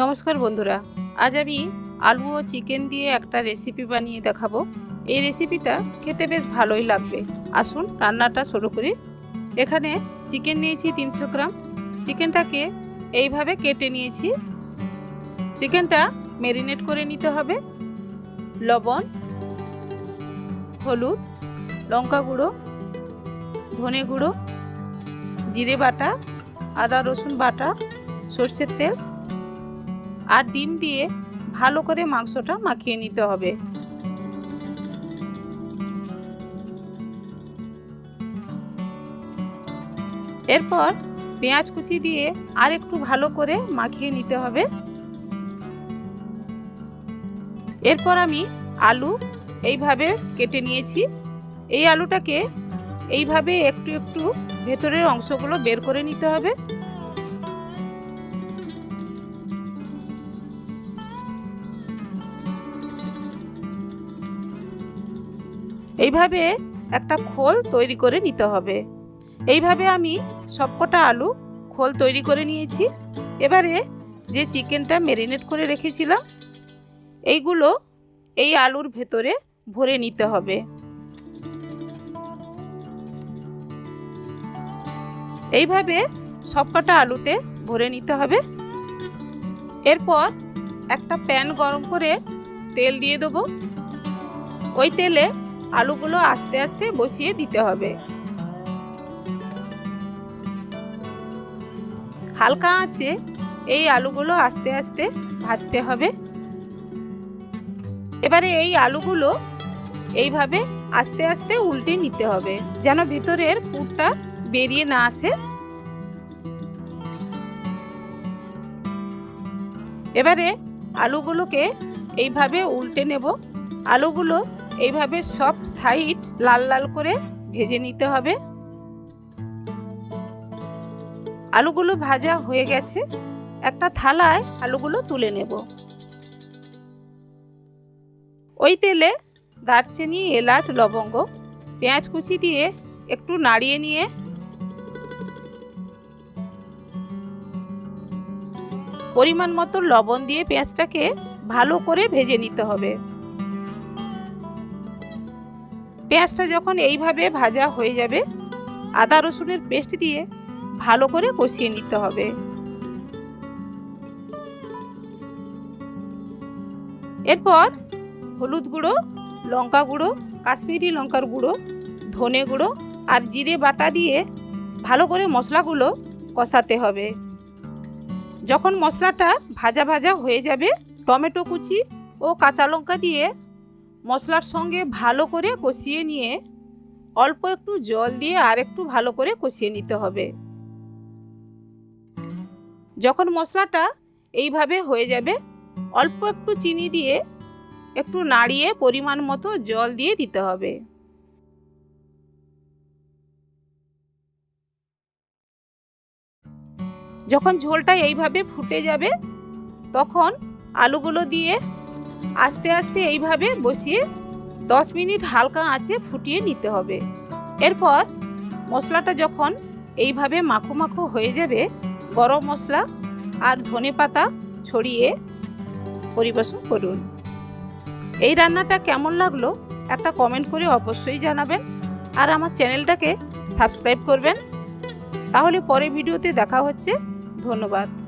নমস্কার বন্ধুরা, আজ আমি আলু ও চিকেন দিয়ে একটা রেসিপি বানিয়ে দেখাবো। এই রেসিপিটা খেতে বেশ ভালোই লাগবে। আসুন রান্নাটা শুরু করি। এখানে চিকেন নিয়েছি তিনশো গ্রাম। চিকেনটাকে এইভাবে কেটে নিয়েছি। চিকেনটা মেরিনেট করে নিতে হবে। লবণ, হলুদ, লঙ্কা গুঁড়ো, ধনে গুঁড়ো, জিরে বাটা, আদা রসুন বাটা, সর্ষের তেল আর ডিম দিয়ে ভালো করে মাংসটা মাখিয়ে নিতে হবে। এরপর পেঁয়াজ কুচি দিয়ে আর একটু ভালো করে মাখিয়ে নিতে হবে। এরপর আমি আলু এইভাবে কেটে নিয়েছি। এই আলুটাকে এইভাবে একটু একটু ভেতরের অংশগুলো বের করে নিতে হবে। এইভাবে একটা খোল তৈরি করে নিতে হবে। এইভাবে আমি সবকটা আলু খোল তৈরি করে নিয়েছি। এবারে যে চিকেনটা ম্যারিনেট করে রেখেছিলাম, এইগুলো এই আলুর ভেতরে ভরে নিতে হবে। এইভাবে সবকটা আলুতে ভরে নিতে হবে। এরপর একটা প্যান গরম করে তেল দিয়ে দেবো। ওই তেলে আলুগুলো আস্তে আস্তে বসিয়ে দিতে হবে। হালকা আঁচে এই আলুগুলো আস্তে আস্তে ভাজতে হবে। এবারে এই আলুগুলো এইভাবে আস্তে আস্তে উল্টে নিতে হবে, যেন ভেতরের পুরটা বেরিয়ে না আসে। এবারে আলুগুলোকে এইভাবে উল্টে নেব। আলুগুলো এইভাবে সব সাইড লাল লাল করে ভেজে নিতে হবে। আলুগুলো ভাজা হয়ে গেছে। একটা থালায় আলুগুলো তুলে নেব। ওই তেলে দারচিনি, এলাচ, লবঙ্গ, পেঁয়াজ কুচি দিয়ে একটু নাড়িয়ে নিয়ে পরিমাণ মতো লবণ দিয়ে পেঁয়াজটাকে ভালো করে ভেজে নিতে হবে। পেঁয়াজটা যখন এইভাবে ভাজা হয়ে যাবে, আদা রসুনের পেস্ট দিয়ে ভালো করে কষিয়ে নিতে হবে। এরপর হলুদ গুঁড়ো, লঙ্কা গুঁড়ো, কাশ্মীরি লঙ্কার গুঁড়ো, ধনে গুঁড়ো আর জিরে বাটা দিয়ে ভালো করে মশলাগুলো কষাতে হবে। যখন মশলাটা ভাজা ভাজা হয়ে যাবে, টমেটো কুচি ও কাঁচা লঙ্কা দিয়ে মশলার সঙ্গে ভালো করে কষিয়ে নিয়ে অল্প একটু জল দিয়ে আর একটু ভালো করে কষিয়ে নিতে হবে। যখন মশলাটা এইভাবে হয়ে যাবে, অল্প একটু চিনি দিয়ে একটু নাড়িয়ে পরিমাণ মতো জল দিয়ে দিতে হবে। যখন ঝোলটা এইভাবে ফুটে যাবে, তখন আলুগুলো দিয়ে আস্তে আস্তে এইভাবে বসিয়ে দশ মিনিট হালকা আঁচে ফুটিয়ে নিতে হবে। এরপর মশলাটা যখন এইভাবে মাখো মাখো হয়ে যাবে, গরম মশলা আর ধনে পাতা ছড়িয়ে পরিবেশন করুন। এই রান্নাটা কেমন লাগল একটা কমেন্ট করে অবশ্যই জানাবেন আর আমার চ্যানেলটাকে সাবস্ক্রাইব করবেন। তাহলে পরে ভিডিওতে দেখা হচ্ছে। ধন্যবাদ।